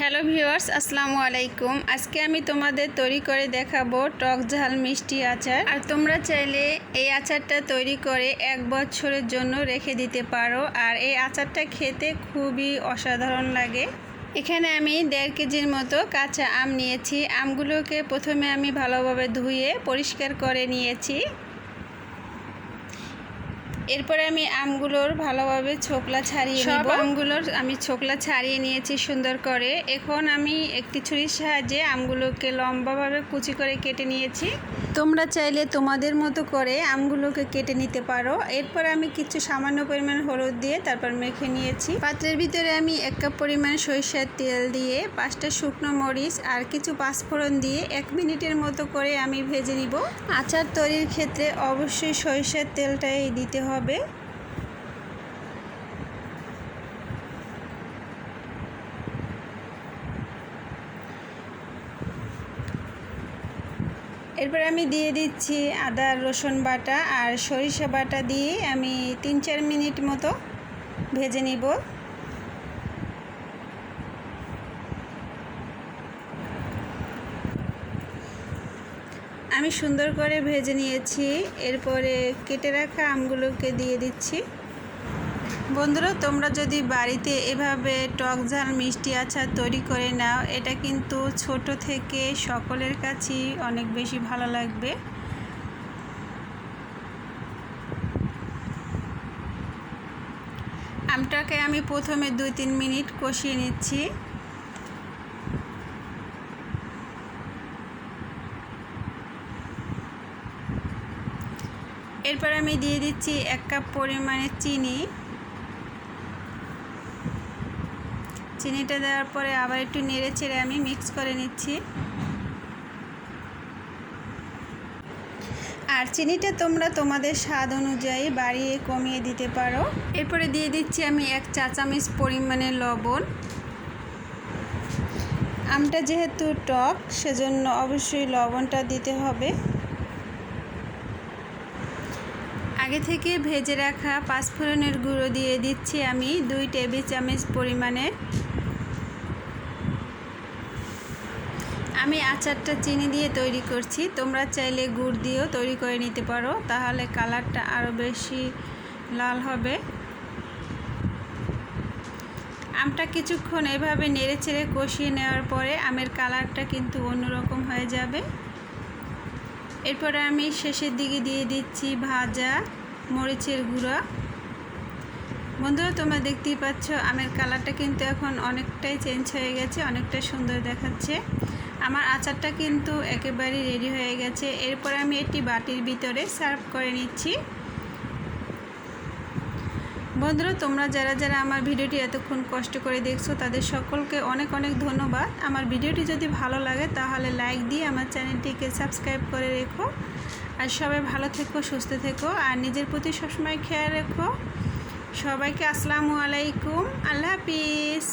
Hello viewers, আসসালামু আলাইকুম। আজকে আমি তোমাদের তৈরি করে দেখাবো টক ঝাল মিষ্টি আচার। আর তোমরা চাইলে এই আচারটা তৈরি করে এক বছরের জন্য রেখে দিতে পারো। আর এই আচারটা খেতে খুবই অসাধারণ লাগে। এখানে আমি দেড় কেজির মতো কাঁচা আম নিয়েছি। আমগুলোকে প্রথমে আমি ভালোভাবে ধুয়ে পরিষ্কার করে নিয়েছি। এরপরে আমি আমগুলোর ভালোভাবে ছোকলা ছাড়িয়ে সব আমগুলোর আমি ছোকলা ছাড়িয়ে নিয়েছি সুন্দর করে। এখন আমি একটি ছুরির সাহায্যে আমগুলোকে লম্বাভাবে কুচি করে কেটে নিয়েছি। তোমরা চাইলে তোমাদের মতো করে আমগুলোকে কেটে নিতে পারো। এরপর আমি কিছু সামান্য পরিমাণ হলুদ দিয়ে তারপর মেখে নিয়েছি। পাত্রের ভিতরে আমি এক কাপ পরিমাণ সরিষার তেল দিয়ে পাঁচটা শুকনো মরিচ আর কিছু পাঁচফোড়ন দিয়ে এক মিনিটের মতো করে আমি ভেজে নিব। আচার তৈরির ক্ষেত্রে অবশ্যই সরিষার তেলটাই দিতে হবে। এরপর আমি দিয়ে দিচ্ছি আদা, রসুন বাটা আর সরিষা বাটা দিয়ে আমি তিন চার মিনিট মতো ভেজে নিব। আমি সুন্দর করে ভেজে নিয়েছি। এরপরে কেটে রাখা আমগুলোকে দিয়ে দিচ্ছি। বন্ধুরা, তোমরা যদি বাড়িতে এভাবে টক ঝাল, মিষ্টি আচার তৈরি করে নাও, এটা কিন্তু ছোট থেকে সকলের কাছেই অনেক বেশি ভালো লাগবে। আমটাকে আমি প্রথমে দুই তিন মিনিট কষিয়ে নিচ্ছি। এরপর আমি দিয়ে দিচ্ছি এক কাপ পরিমাণে চিনি। চিনিটা দেওয়ার পরে আবার একটু নেড়ে ছেড়ে আমি মিক্স করে নিচ্ছি। আর চিনিটা তোমরা তোমাদের স্বাদ অনুযায়ী বাড়িয়ে কমিয়ে দিতে পারো। এরপরে দিয়ে দিচ্ছি আমি এক চা চামচ পরিমাণে লবণ। আমটা যেহেতু টক, সেজন্য অবশ্যই লবণটা দিতে হবে। আগে থেকে ভেজে রাখা পাঁচফোড়নের গুঁড়ো দিয়ে দিচ্ছি আমি দুই টেবিল চামচ পরিমাণে। আমি আচারটা চিনি দিয়ে তৈরি করছি। তোমরা চাইলে গুড় দিয়েও তৈরি করে নিতে পারো, তাহলে কালারটা আরও বেশি লাল হবে। আমটা কিছুক্ষণ এভাবে নেড়ে চেড়ে কষিয়ে নেওয়ার পরে আমের কালারটা কিন্তু অন্যরকম হয়ে যাবে। এরপরে আমি শেষের দিকে দিয়ে দিচ্ছি ভাজা মরিচের গুঁড়া। বন্ধুরা, তোমরা দেখতেই পাচ্ছ, আমের কালারটা কিন্তু এখন অনেকটাই চেঞ্জ হয়ে গেছে, অনেকটাই সুন্দর দেখাচ্ছে। আমার আচারটা কিন্তু একেবারেই রেডি হয়ে গেছে। এরপর আমি একটি বাটির ভিতরে সার্ভ করে নিচ্ছি। বন্ধুরা, তোমরা যারা যারা আমার ভিডিওটি এতক্ষণ কষ্ট করে দেখছ, তাদের সকলকে অনেক অনেক ধন্যবাদ। আমার ভিডিওটি যদি ভালো লাগে, তাহলে লাইক দিয়ে আমার চ্যানেলটিকে সাবস্ক্রাইব করে রেখো। আর সবাই ভালো থেকো, সুস্থ থেকো, আর নিজের প্রতি সবসময় খেয়াল রেখো। সবাইকে আসসালামু আলাইকুম। আল্লাহ হাফিজ।